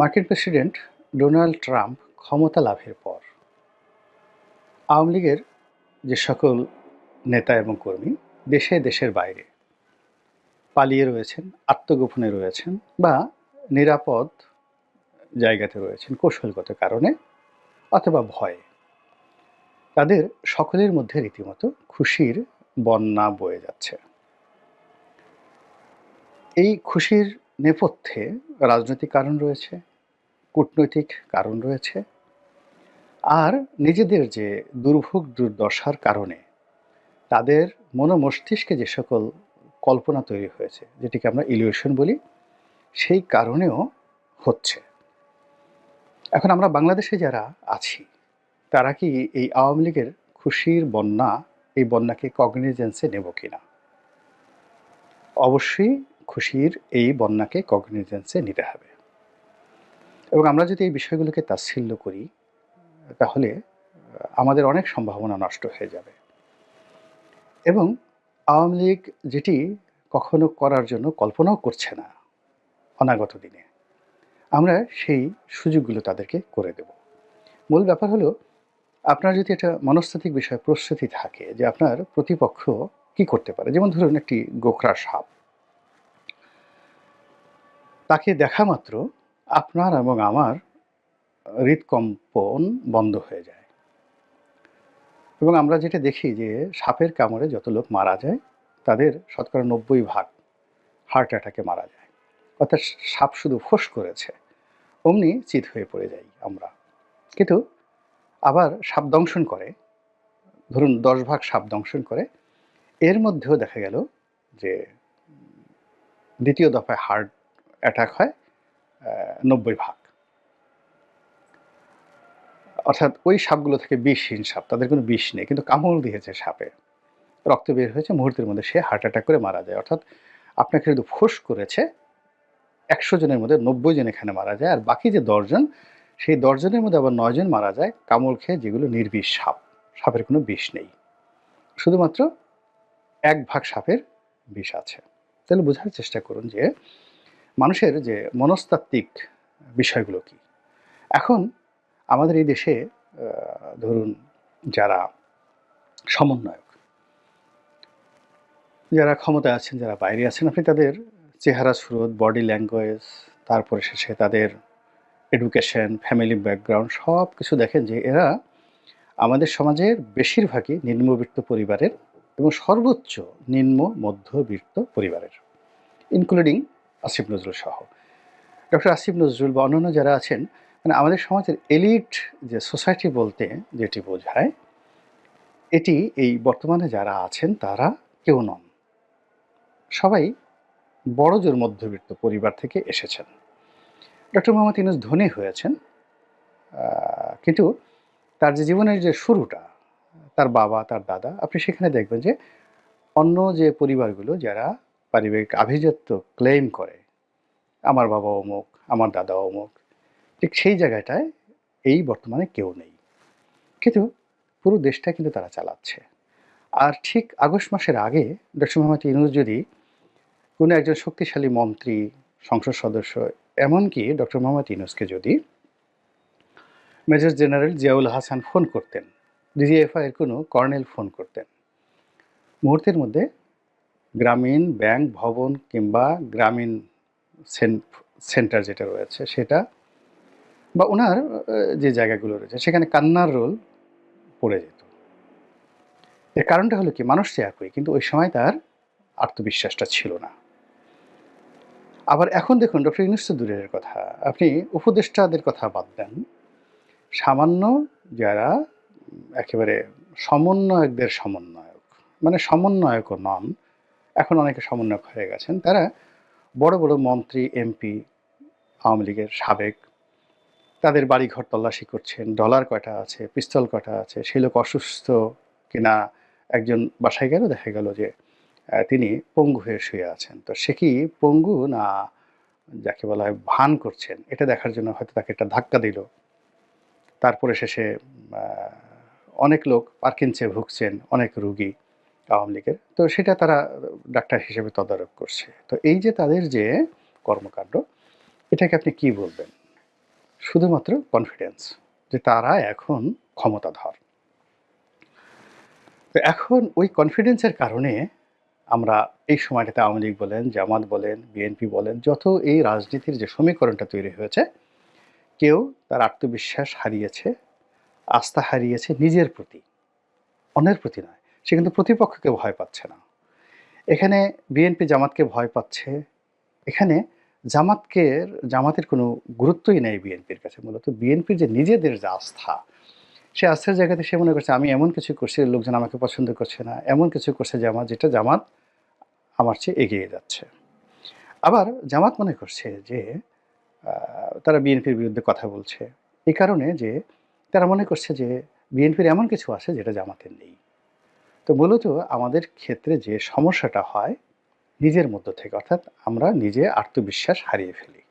মার্কিন president Donald Trump ক্ষমতা লাভের পর আওয়ামী লীগের যে সকল নেতা এবং কর্মী দেশে দেশের বাইরে পালিয়ে রয়েছেন, আত্মগোপনে রয়েছেন বা নিরাপদ জায়গাতে রয়েছেন কৌশলগত কারণে অথবা ভয়ে, তাদের সকলের মধ্যে রীতিমতো খুশির বন্যা বয়ে যাচ্ছে। এই খুশির নেপথ্যে রাজনৈতিক কারণ রয়েছে কূটনৈতিক কারণ রয়েছে আর নিজেদের যে দুর্ভোগ দুর্দশার কারণে তাদের মনোমস্তিষ্কে যে সকল কল্পনা তৈরি হয়েছে, যেটিকে আমরা ইলিউশন বলি, সেই কারণেও হচ্ছে। এখন আমরা বাংলাদেশে যারা আছি, তারা কি এই আওয়ামী লীগের খুশির বন্যা, এই বন্যাকে কগনিজেন্সে নেব কিনা? অবশ্যই খুশির এই বন্যাকে কগনিজেন্সে নিতে হবে। এবং আমরা যদি এই বিষয়গুলোকে তাচ্ছিল্য করি, তাহলে, আমাদের অনেক সম্ভাবনা নষ্ট হয়ে যাবে। এবং আওয়ামী লীগ যেটি কখনো করার জন্য কল্পনাও করছে না, অনাগত দিনে। আমরা সেই সুযোগগুলো তাদেরকে করে দেব। মূল ব্যাপার হলো, আপনার যদি একটা মনস্তাত্ত্বিক বিষয়ে, প্রস্তুতি থাকে যে আপনার প্রতিপক্ষ কি করতে পারে, যেমন ধরুন একটি গোখরা সাপ। তাকে দেখা মাত্র আপনার এবং আমার হৃদকম্পন বন্ধ হয়ে যায়। এবং আমরা যেটা দেখি যে সাপের কামড়ে যত লোক মারা যায়, তাদের শতকরা নব্বই ভাগ হার্ট অ্যাটাকে মারা যায়। অর্থাৎ সাপ শুধু ফোঁস করেছে, অমনি চিত হয়ে পড়ে যাই আমরা। কিন্তু আবার সাপ দংশন করে, ধরুন দশ ভাগ সাপ দংশন করে, এর মধ্যেও দেখা গেল যে দ্বিতীয় দফায় হার্ট অ্যাটাক হয় নব্বই ভাগ। অর্থাৎ ওই সাপগুলো থেকে বিষহীন সাপ, তাদের কোনো বিষ নেই, কিন্তু কামড় দিয়েছে সাপে। রক্ত বের হয়েছে, মুহূর্তের মধ্যে সে হার্ট অ্যাটাক করে মারা যায়। অর্থাৎ আপনাকে শুধু ফোঁস করেছে, একশো জনের মধ্যে নব্বই জন এখানে মারা যায়, আর বাকি যে দশজন সেই দশজনের মধ্যে আবার নয়জন মারা যায় কামড় খেয়ে, যেগুলো নির্বিষ সাপ। সাপের কোনো বিষ নেই। শুধুমাত্র এক ভাগ সাপের বিষ আছে। তাহলে বোঝার চেষ্টা করুন যে মানুষের যে মনস্তাত্ত্বিক বিষয়গুলো কি? এখন আমাদের এই দেশে ধরুন যারা সমন্বয়ক, যারা ক্ষমতায় আছেন, যারা বাইরে আছেন, আপনি তাদের চেহারা স্রোত বডি ল্যাঙ্গুয়েজ তারপরে শেষে তাদের এডুকেশন ফ্যামিলি ব্যাকগ্রাউন্ড সব কিছু দেখেন যে এরা আমাদের সমাজের বেশিরভাগই নিম্নবিত্ত পরিবারের এবং সর্বোচ্চ নিম্ন মধ্যবিত্ত পরিবারের ইনক্লুডিং আসিফ নজরুল সহ। ডক্টর আসিফ নজরুল বা অন্যান্য যারা আছেন মানে আমাদের সমাজের এলিট যে সোসাইটি বলতে যেটি বোঝায়, এটি এই বর্তমানে যারা আছেন তারা কেউ নন। সবাই বড় জোর মধ্যবিত্ত পরিবার থেকে এসেছেন। ডক্টর মোহাম্মদ ইনুস ধনী হয়েছেন কিন্তু তার যে জীবনের যে শুরুটা, তার বাবা, তার দাদা, আপনি সেখানে দেখবেন যে অন্য যে পরিবারগুলো যারা পারিবারিক আভিজাত্য ক্লেম করে। আমার বাবা অমুক, আমার দাদা অমুক। ঠিক সেই জায়গাটায় এই বর্তমানে কেউ নেই। কিন্তু পুরো দেশটা কিন্তু তারা চালাচ্ছে। আর ঠিক আগস্ট মাসের আগে ডক্টর মোহাম্মদ ইনুস যদি কোনো একজন শক্তিশালী মন্ত্রী, সংসদ সদস্য, এমনকি ডক্টর মোহাম্মদ ইনুসকে যদি major general Ziaul Hasan phone করতেন ডিজিএফআই এর কোনো কর্নেল ফোন করতেন, মুহূর্তের মধ্যে গ্রামীণ ব্যাংক, ভবন কিংবা গ্রামীণ সেন্টার যেটা রয়েছে সেটা বা ওনার যে জায়গাগুলো রয়েছে সেখানে কান্নার রোল পড়ে যেত। এর কারণটা হলো কি, মানুষ সে একই, কিন্তু ওই সময় তার আত্মবিশ্বাসটা ছিল না। আবার এখন দেখুন, ডক্টর ইউনুস দূরের কথা। আপনি উপদেষ্টাদের কথা বাদ দেন। সামান্য যারা একেবারে সমন্বয়কদের সমন্বয়ক মানে সমন্বয়কও নন এখন অনেকে সমন্বয়ক হয়ে গেছেন। তারা বড় বড় মন্ত্রী, এমপি, আওয়ামী লীগের সাবেক, তাদের বাড়িঘর তল্লাশি করছেন, ডলার কয়টা আছে, পিস্তল কয়টা আছে সেই লোক অসুস্থ কিনা একজন বাসায় গেল, দেখা গেল যে তিনি পঙ্গু হয়ে শুয়ে আছেন। তো সে কি পঙ্গু না যাকে বলা হয় ভান করছেন? এটা দেখার জন্য হয়তো তাকে একটা ধাক্কা দিল। তারপরে শেষে অনেক লোক পার্কিনসে ভুগছেন, অনেক রুগী। আওয়ামী লীগের। তো সেটা তারা ডাক্তার হিসেবে তদারক করছে। তো এই যে তাদের যে কর্মকাণ্ড, এটাকে আপনি কি বলবেন? শুধুমাত্র কনফিডেন্স যে তারা এখন ক্ষমতাধর। তো এখন ওই কনফিডেন্সের কারণে আমরা এই সময়টাতে আওয়ামী লীগ বলেন, জামাত বলেন বিএনপি বলেন, যত এই রাজনীতির যে সমীকরণটা তৈরি হয়েছে, কেউ তার আত্মবিশ্বাস হারিয়েছে, আস্থা হারিয়েছে নিজের প্রতি, অন্যের প্রতি নয়। সে কিন্তু প্রতিপক্ষকে ভয় পাচ্ছে না। এখানে বিএনপি জামাতকে ভয় পাচ্ছে। এখানে জামাতকে জামাতের কোনো গুরুত্বই নেই বিএনপির কাছে। মূলত বিএনপির যে নিজেদের যে আস্থা, সে আস্থার জায়গাতে সে মনে করছে, আমি এমন কিছু করছি লোকজন আমাকে পছন্দ করছে না। এমন কিছু করছে জামাত যেটা জামাত আমার চেয়ে এগিয়ে যাচ্ছে। আবার জামাত মনে করছে যে তারা বিএনপির বিরুদ্ধে কথা বলছে। এই কারণে যে, তারা মনে করছে যে বিএনপির এমন কিছু আছে যেটা জামাতের নেই। তো মূলত আমাদের ক্ষেত্রে যে সমস্যাটা হয়, নিজের মধ্য থেকে, অর্থাৎ আমরা নিজে আত্মবিশ্বাস হারিয়ে ফেলি।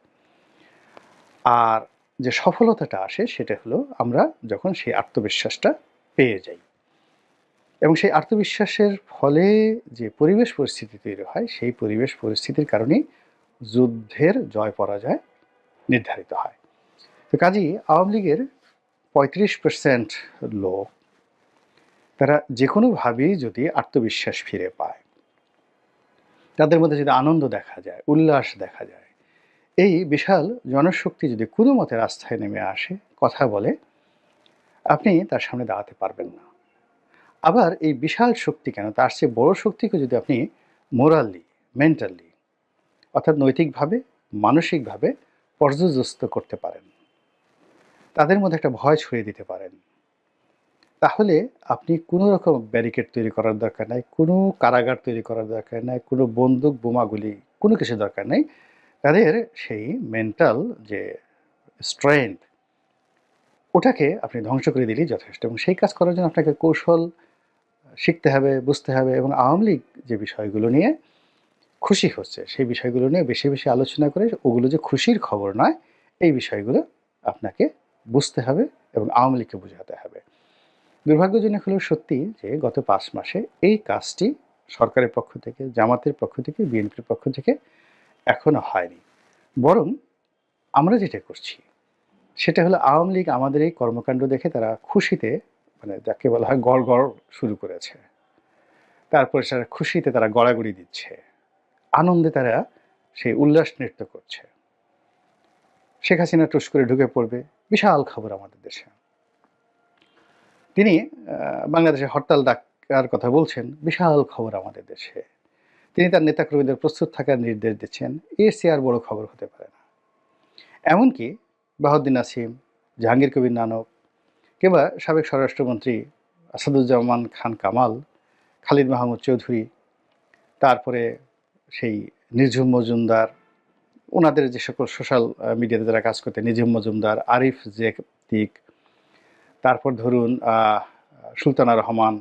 আর যে সফলতাটা আসে, সেটা হলো আমরা যখন সেই আত্মবিশ্বাসটা পেয়ে যাই। এবং সেই আত্মবিশ্বাসের ফলে যে পরিবেশ পরিস্থিতি তৈরি হয়, সেই পরিবেশ পরিস্থিতির কারণেই যুদ্ধের জয় পরাজয় নির্ধারিত হয়। তো কাজেই আওয়ামী লীগের পঁয়ত্রিশ পার্সেন্ট লোক তারা যে কোনোভাবেই যদি আত্মবিশ্বাস ফিরে পায়, তাদের মধ্যে যদি আনন্দ দেখা যায়, উল্লাস দেখা যায়, এই বিশাল জনশক্তি যদি কোনো মতে রাস্তায় নেমে আসে, কথা বলে, আপনি তার সামনে দাঁড়াতে পারবেন না। আবার এই বিশাল শক্তি কেন? তার চেয়ে বড় শক্তিকে যদি আপনি মোরালি মেন্টালি অর্থাৎ নৈতিকভাবে, মানসিকভাবে পর্যদস্ত করতে পারেন, তাদের মধ্যে একটা ভয় ছড়িয়ে দিতে পারেন। তাহলে আপনি কোনো রকম ব্যারিকেড তৈরি করার দরকার নাই, কোনো কারাগার তৈরি করার দরকার নাই, কোনো বন্দুক বোমাগুলি কোনো কিছু দরকার নেই। তাদের সেই মেন্টাল যে স্ট্রেংথ ওটাকে আপনি ধ্বংস করে দিলেই যথেষ্ট এবং সেই কাজ করার জন্য আপনাকে কৌশল শিখতে হবে, বুঝতে হবে এবং আওয়ামী লীগ যে বিষয়গুলো নিয়ে খুশি হচ্ছে, সেই বিষয়গুলো নিয়ে বেশি বেশি আলোচনা করে ওগুলো যে খুশির খবর নয়, এই বিষয়গুলো আপনাকে বুঝতে হবে এবং আওয়ামী লীগকে বোঝাতে হবে। দুর্ভাগ্যজনক হলেও সত্যি যে গত পাঁচ মাসে এই কাজটি সরকারের পক্ষ থেকে, জামাতের পক্ষ থেকে, বিএনপির পক্ষ থেকে এখনও হয়নি। বরং আমরা যেটা করছি, সেটা হলো আওয়ামী লীগ আমাদের এই কর্মকাণ্ড দেখে তারা খুশিতে মানে যাকে বলা হয় গড় গড় শুরু করেছে। তারপরে সেটা খুশিতে তারা গড়াগড়ি দিচ্ছে। আনন্দে তারা সেই উল্লাস নৃত্য করছে। শেখ হাসিনা টুস করে ঢুকে পড়বে। বিশাল খবর আমাদের দেশে। তিনি বাংলাদেশে হরতাল ডাকার কথা বলছেন, বিশাল খবর আমাদের দেশে। তিনি তার নেতাকর্মীদের প্রস্তুত থাকার নির্দেশ দিচ্ছেন, এর চেয়ে আর বড় খবর হতে পারে না। এমনকি বাহাউদ্দিন নাসিম, জাহাঙ্গীর কবির নানক, কিংবা সাবেক স্বরাষ্ট্রমন্ত্রী আসাদুজ্জামান খান কামাল, খালিদ মাহমুদ চৌধুরী, তারপরে সেই নির্ঝুম মজুমদার, ওনাদের যে সকল সোশ্যাল মিডিয়াতে যারা কাজ করতে নিঝুম মজুমদার, আরিফ জেতিক তারপর ধরুন সুলতানা রহমান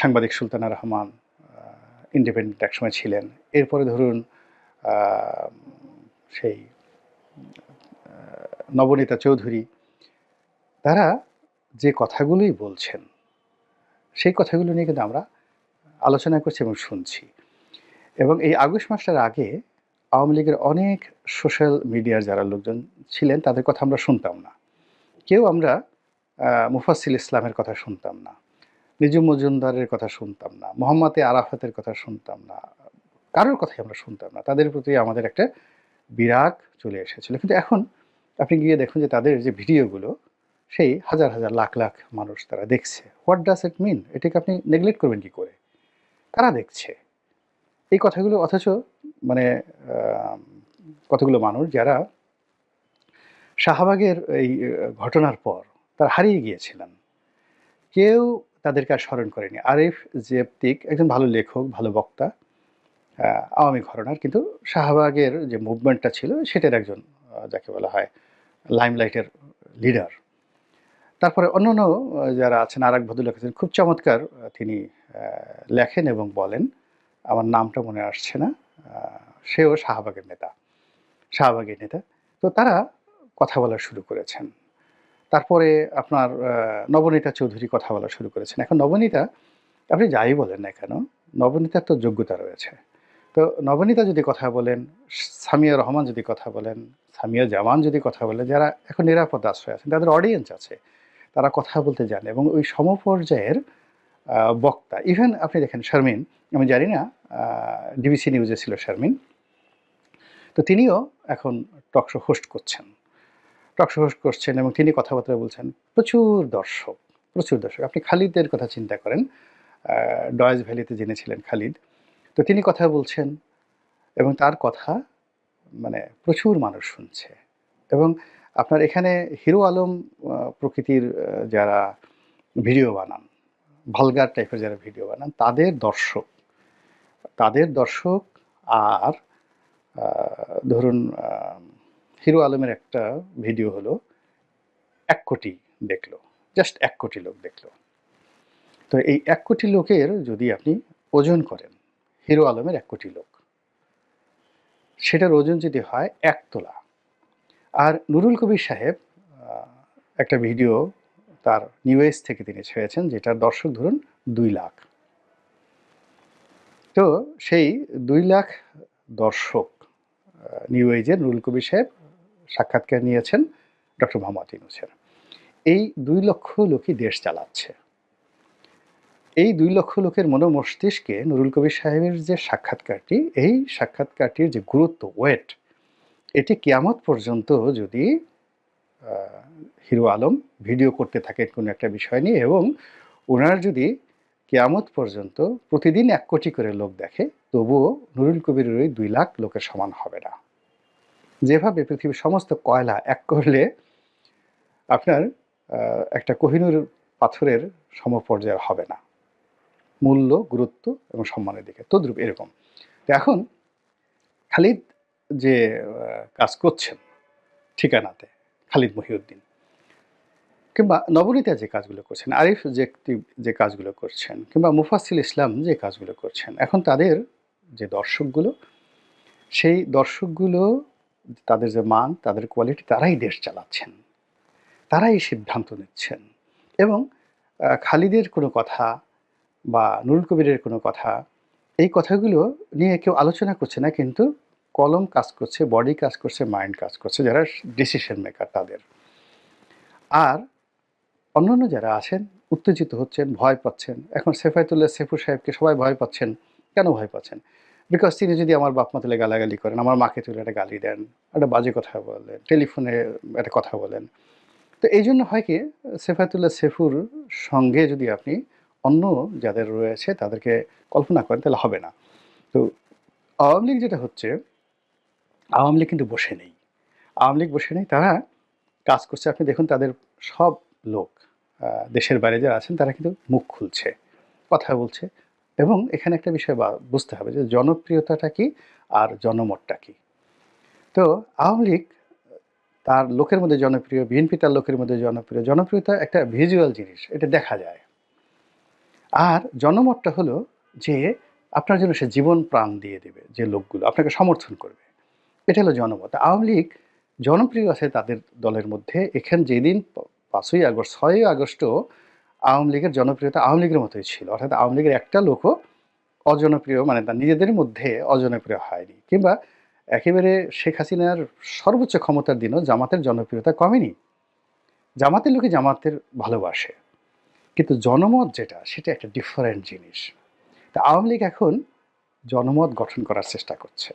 সাংবাদিক সুলতানা রহমান ইন্ডিপেন্ডেন্ট একসময় ছিলেন। এরপরে ধরুন সেই নবনীতা চৌধুরী, তারা যে কথাগুলোই বলছেন, সেই কথাগুলো নিয়ে কিন্তু আমরা আলোচনা করছি এবং শুনছি। এবং এই আগস্ট মাসটার আগে আওয়ামী লীগের অনেক সোশ্যাল মিডিয়ার যারা লোকজন ছিলেন, তাদের কথা আমরা শুনতাম না। কেউ আমরা মুফাসিল ইসলামের কথা শুনতাম না নিজুম মজুমদারের কথা শুনতাম না, মোহাম্মদে আরাফাতের কথা শুনতাম না, কারোর কথাই আমরা শুনতাম না। তাদের প্রতি আমাদের একটা বিরাগ চলে এসেছিল। কিন্তু এখন আপনি গিয়ে দেখুন যে তাদের যে ভিডিওগুলো, সেই হাজার হাজার লাখ লাখ মানুষ তারা দেখছে। হোয়াট ডাস ইট মিন এটাকে আপনি নেগলেক্ট করবেন কি করে? কারা দেখছে? এই কথাগুলো অথচ মানে কতগুলো মানুষ যারা শাহবাগের এই ঘটনার পর তারা হারিয়ে গিয়েছিলেন। কেউ তাদেরকে আর স্মরণ করেনি। আরিফ জেপ্তিক একজন ভালো লেখক ভালো বক্তা আওয়ামী ঘটনার কিন্তু শাহবাগের যে মুভমেন্টটা ছিল সেটার একজন যাকে বলা হয় লাইমলাইটের লিডার। তারপরে অন্যান্য আহ, যারা আছেন আরাক ভদ্রলোক আছেন খুব চমৎকার তিনি লেখেন এবং বলেন আমার নামটা মনে আসছে না। সেও শাহবাগের নেতা শাহবাগের নেতা। তো তারা কথা বলা শুরু করেছেন। তারপরে আপনার নবনীতা চৌধুরী কথা বলা শুরু করেছেন। এখন নবনীতা, আপনি যাই বলেন না কেন, নবনীতার তো যোগ্যতা রয়েছে। তো নবনীতা যদি কথা বলেন, সামিয়া রহমান যদি কথা বলেন, সামিয়া জামান যদি কথা বলেন, যারা এখন নিরাপদ আশ্রয় আছেন, তাদের অডিয়েন্স আছে, তারা কথা বলতে জানে এবং ওই সমপর্যায়ের বক্তা ইভেন আপনি দেখেন শারমিন, আমি জানি না ডিবিসি নিউজে ছিল শারমিন, তো তিনিও এখন টকশো হোস্ট করছেন। টকশো করছেন এবং তিনি কথাবার্তা বলছেন। প্রচুর দর্শক প্রচুর দর্শক। আপনি খালিদের কথা চিন্তা করেন ডয়েজ ভ্যালিতে জেনেছিলেন খালিদ। তো তিনি কথা বলছেন এবং তার কথা মানে প্রচুর মানুষ শুনছে। এবং আপনার এখানে হিরো আলম প্রকৃতির যারা ভিডিও বানান, ভালগার টাইপের যারা ভিডিও বানান, তাদের দর্শক তাদের দর্শক আর ধরুন হিরো আলমের একটা ভিডিও হলো, এক কোটি দেখল জাস্ট এক কোটি লোক দেখল। তো এই এক কোটি লোকের যদি আপনি ওজন করেন হিরো আলমের এক কোটি লোক, সেটার ওজন যদি হয় এক তোলা। আর নুরুল কবির সাহেব একটা ভিডিও তার নিউ এজ থেকে তিনি ছেড়েছেন যেটার দর্শক ধরুন দুই লাখ। তো সেই দুই লাখ দর্শক নিউ এজের নুরুল কবির সাহেব সাক্ষাৎকার নিয়েছেন ডক্টর মোহাম্মদ ইউনুসের। এই দুই লক্ষ লোকই দেশ চালাচ্ছে। এই দুই লক্ষ লোকের মনোমস্তিষ্কে নুরুল কবির সাহেবের যে সাক্ষাৎকারটি, এই সাক্ষাৎকারটির যে গুরুত্ব ওয়েট এটি কিয়ামত পর্যন্ত যদি হিরো আলম ভিডিও করতে থাকেন কোনো একটা বিষয় নিয়ে এবং ওনার যদি কিয়ামত পর্যন্ত প্রতিদিন এক কোটি করে লোক দেখে, তবুও নুরুল কবিরের ওই দুই লাখ লোকের সমান হবে না। যেভাবে পৃথিবীর সমস্ত কয়লা এক করলে আপনার একটা কোহিনুর পাথরের সমপর্যায়ের হবে না। মূল্য, গুরুত্ব এবং সম্মানের দিকে। তদ্রূপ এরকম। তো এখন খালিদ যে কাজ করছেন ঠিকানাতে, খালিদ মহিউদ্দিন, কিংবা নবনীতা যে কাজগুলো করছেন, আরিফ যে যে কাজগুলো করছেন, কিংবা মুফাসিল ইসলাম যে কাজগুলো করছেন, এখন তাদের যে দর্শকগুলো, সেই দর্শকগুলো তাদের যে মান, তাদের কোয়ালিটি তারাই দেশ চালাচ্ছেন। তারাই সিদ্ধান্ত নিচ্ছেন। এবং খালিদের কোনো কথা বা নুরুল কবিরের কোনো কথা, এই কথাগুলো নিয়ে কেউ আলোচনা করছে না, কিন্তু কলম কাজ করছে বডি কাজ করছে মাইন্ড কাজ করছে, যারা ডিসিশন মেকার তাদের। আর অন্যান্য যারা আছেন, উত্তেজিত হচ্ছেন, ভয় পাচ্ছেন, এখন সেফায়তুল্লাহ সেফু সাহেবকে সবাই ভয় পাচ্ছেন, কেন ভয় পাচ্ছেন? বিকজ তিনি যদি আমার বাপ মা তুলে গালাগালি করেন, আমার মাকে তুলে একটা গালি দেন, একটা বাজে কথা বলেন, টেলিফোনে একটা কথা বলেন। তো এই জন্য হয় কি সেফায়তুল্লাহ সেফুর সঙ্গে যদি আপনি অন্য যাদের রয়েছে তাদেরকে কল্পনা করেন, তাহলে হবে না। তো আওয়ামী লীগ যেটা হচ্ছে, আওয়ামী লীগ কিন্তু বসে নেই। আওয়ামী লীগ বসে নেই, তারা কাজ করছে। আপনি দেখুন, তাদের সব লোক দেশের বাইরে যারা আছেন, তারা কিন্তু মুখ খুলছে, কথা বলছে। এবং এখানে একটা বিষয় বুঝতে হবে যে জনপ্রিয়তাটা কি আর জনমতটা কি। তো আওয়ামী লীগ, তার লোকের মধ্যে জনপ্রিয়, বিএনপি তার লোকের মধ্যে জনপ্রিয়। জনপ্রিয়তা একটা ভিজুয়াল জিনিস, এটা দেখা যায়। আর জনমতটা হলো যে আপনার জন্য সে জীবন প্রাণ দিয়ে দেবে যে লোকগুলো, আপনাকে সমর্থন করবে। এটা হলো জনমত। আওয়ামী লীগ জনপ্রিয় আছে তাদের দলের মধ্যে। এখানে যেদিন পাঁচই আগস্ট, ছয়ই আগস্টও আওয়ামী লীগের জনপ্রিয়তা আওয়ামী লীগের মতোই ছিল। অর্থাৎ আওয়ামী লীগের একটা লোকও অজনপ্রিয় মানে তার নিজেদের মধ্যে অজনপ্রিয় হয়নি। কিংবা একেবারে শেখ হাসিনার সর্বোচ্চ ক্ষমতার দিনও জামাতের জনপ্রিয়তা কমেনি। জামাতের লোকে জামাতের ভালোবাসে। কিন্তু জনমত যেটা, সেটা একটা ডিফারেন্ট জিনিস। তা আওয়ামী লীগ এখন জনমত গঠন করার চেষ্টা করছে।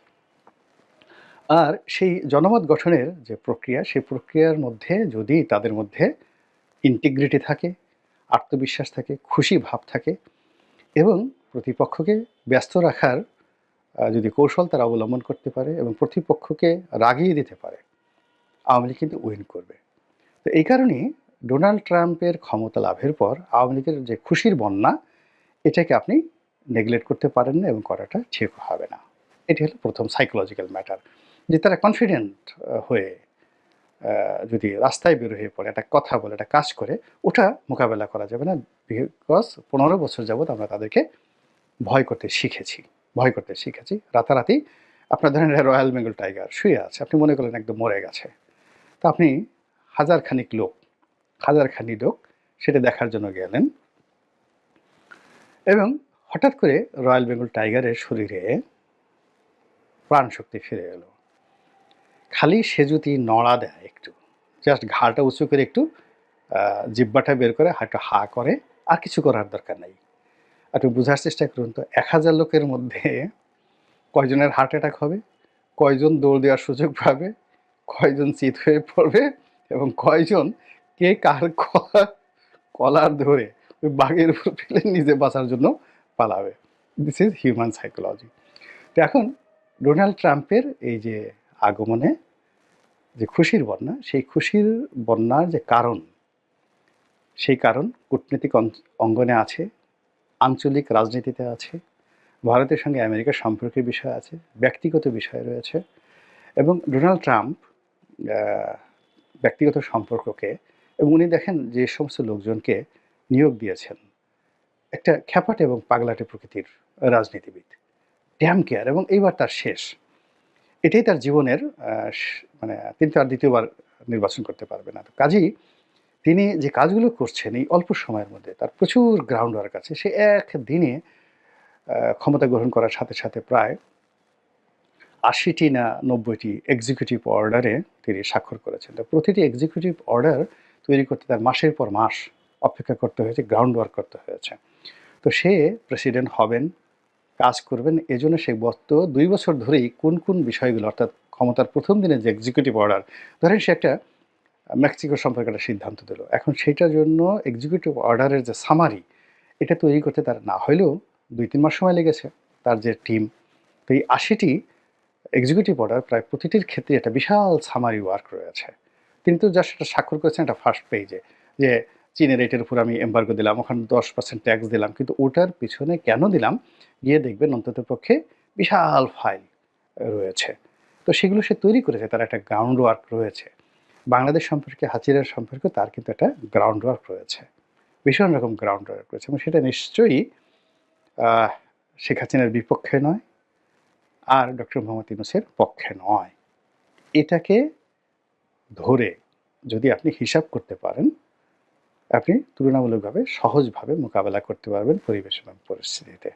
আর সেই জনমত গঠনের যে প্রক্রিয়া, সেই প্রক্রিয়ার মধ্যে যদি তাদের মধ্যে ইন্টিগ্রিটি থাকে আত্মবিশ্বাস থাকে, খুশি ভাব থাকে এবং প্রতিপক্ষকে ব্যস্ত রাখার যদি কৌশল তারা অবলম্বন করতে পারে এবং প্রতিপক্ষকে রাগিয়ে দিতে পারে, আওয়ামী লীগ কিন্তু উইন করবে। তো এই কারণেই ডোনাল্ড ট্রাম্পের ক্ষমতা লাভের পর আওয়ামী লীগের যে খুশির বন্যা, এটাকে আপনি নেগলেক্ট করতে পারেন না এবং করাটা ঠিক হবে না। এটি হলো প্রথম সাইকোলজিক্যাল ম্যাটার যে তারা কনফিডেন্ট হয়ে যদি রাস্তায় বের হয়ে পড়ে, একটা কথা বলে, একটা কাজ করে, ওটা মোকাবেলা করা যাবে না। বিকজ পনেরো বছর যাবত আমরা তাদেরকে ভয় করতে শিখেছি, ভয় করতে শিখেছি। রাতারাতি আপনার ধরেন রয়্যাল বেঙ্গল টাইগার শুয়ে আছে, আপনি মনে করলেন একদম মরে গেছে। তা আপনি হাজার খানিক লোক হাজার খানিক লোক সেটা দেখার জন্য গেলেন এবং হঠাৎ করে রয়্যাল বেঙ্গল টাইগারের শরীরে প্রাণ শক্তি ফিরে এলো। খালি সে যদি নড়া দেয় একটু জাস্ট ঘাড়টা উঁচু করে একটু জিব্বাটা বের করে একটু হা করে, আর কিছু করার দরকার নেই। একটু বোঝার চেষ্টা করুন তো, এক হাজার লোকের মধ্যে কয়জনের হার্ট অ্যাটাক হবে, কয়জন দৌড় দেওয়ার সুযোগ পাবে, কয়জন চিত হয়ে পড়বে, এবং কয়জন কে কার কলার ধরে ওই বাঘের উপর ফেলে নিজে বাঁচার জন্য পালাবে। দিস ইজ হিউম্যান সাইকোলজি তো এখন ডোনাল্ড ট্রাম্পের এই যে আগমনে যে খুশির বন্যা, সেই খুশির বন্যার যে কারণ, সেই কারণ কূটনৈতিক অঙ্গনে আছে, আঞ্চলিক রাজনীতিতে আছে, ভারতের সঙ্গে আমেরিকার সম্পর্কের বিষয় আছে, ব্যক্তিগত বিষয় রয়েছে এবং ডোনাল্ড ট্রাম্প ব্যক্তিগত সম্পর্ককে এবং উনি দেখেন যে সমস্ত লোকজনকে নিয়োগ দিয়েছেন, একটা খ্যাপাটে এবং পাগলাটে প্রকৃতির রাজনীতিবিদ। ড্যাম কেয়ার এবং এইবার তার শেষ। এটাই তার জীবনের মানে তিনি তো আর দ্বিতীয়বার নির্বাচন করতে পারবে না। কাজেই তিনি যে কাজগুলো করছেন এই অল্প সময়ের মধ্যে, তার প্রচুর গ্রাউন্ড ওয়ার্ক আছে। সে এক দিনে ক্ষমতা গ্রহণ করার সাথে সাথে প্রায় আশিটি না নব্বইটি এক্সিকিউটিভ অর্ডারে তিনি স্বাক্ষর করেছেন। তো প্রতিটি এক্সিকিউটিভ অর্ডার তৈরি করতে তার মাসের পর মাস অপেক্ষা করতে হয়েছে গ্রাউন্ড ওয়ার্ক করতে হয়েছে। তো সে প্রেসিডেন্ট হবেন কাজ করবেন। এজন্য সে গত দুই বছর ধরেই কোন কোন বিষয়গুলো, অর্থাৎ ক্ষমতার প্রথম দিনে যে এক্সিকিউটিভ অর্ডার ধরেন সে একটা মেক্সিকো সম্পর্কে একটা সিদ্ধান্ত দিল। এখন সেটার জন্য এক্সিকিউটিভ অর্ডারের যে সামারি এটা তৈরি করতে তার না হলেও দুই, তিন মাস সময় লেগেছে তার যে টিম তো এই আশিটি এক্সিকিউটিভ অর্ডার প্রায় প্রতিটির ক্ষেত্রে একটা বিশাল সামারি ওয়ার্ক রয়েছে। তিনি তো জাস্ট একটা স্বাক্ষর করেছেন একটা ফার্স্ট পেজে যে চীনের রেটের উপর আমি এম্বার্গো দিলাম, ওখানে দশ পার্সেন্ট ট্যাক্স দিলাম, কিন্তু ওটার পিছনে কেন দিলাম? গিয়ে দেখবেন অন্তত পক্ষে বিশাল ফাইল রয়েছে। তো সেগুলো সে তৈরি করেছে, তার একটা গ্রাউন্ড ওয়ার্ক রয়েছে। বাংলাদেশ সম্পর্কে হাজিরার সম্পর্কে তার কিন্তু একটা গ্রাউন্ড ওয়ার্ক রয়েছে। ভীষণ রকম গ্রাউন্ড ওয়ার্ক রয়েছে এবং সেটা নিশ্চয়ই শেখ হাসিনার বিপক্ষে নয়, আর ডক্টর মোহাম্মদ ইউনুসের পক্ষে নয়। এটাকে ধরে যদি আপনি হিসাব করতে পারেন আপনি তুলনামূলকভাবে সহজভাবে মোকাবেলা করতে পারবেন পরিবেশ এবং পরিস্থিতিতে।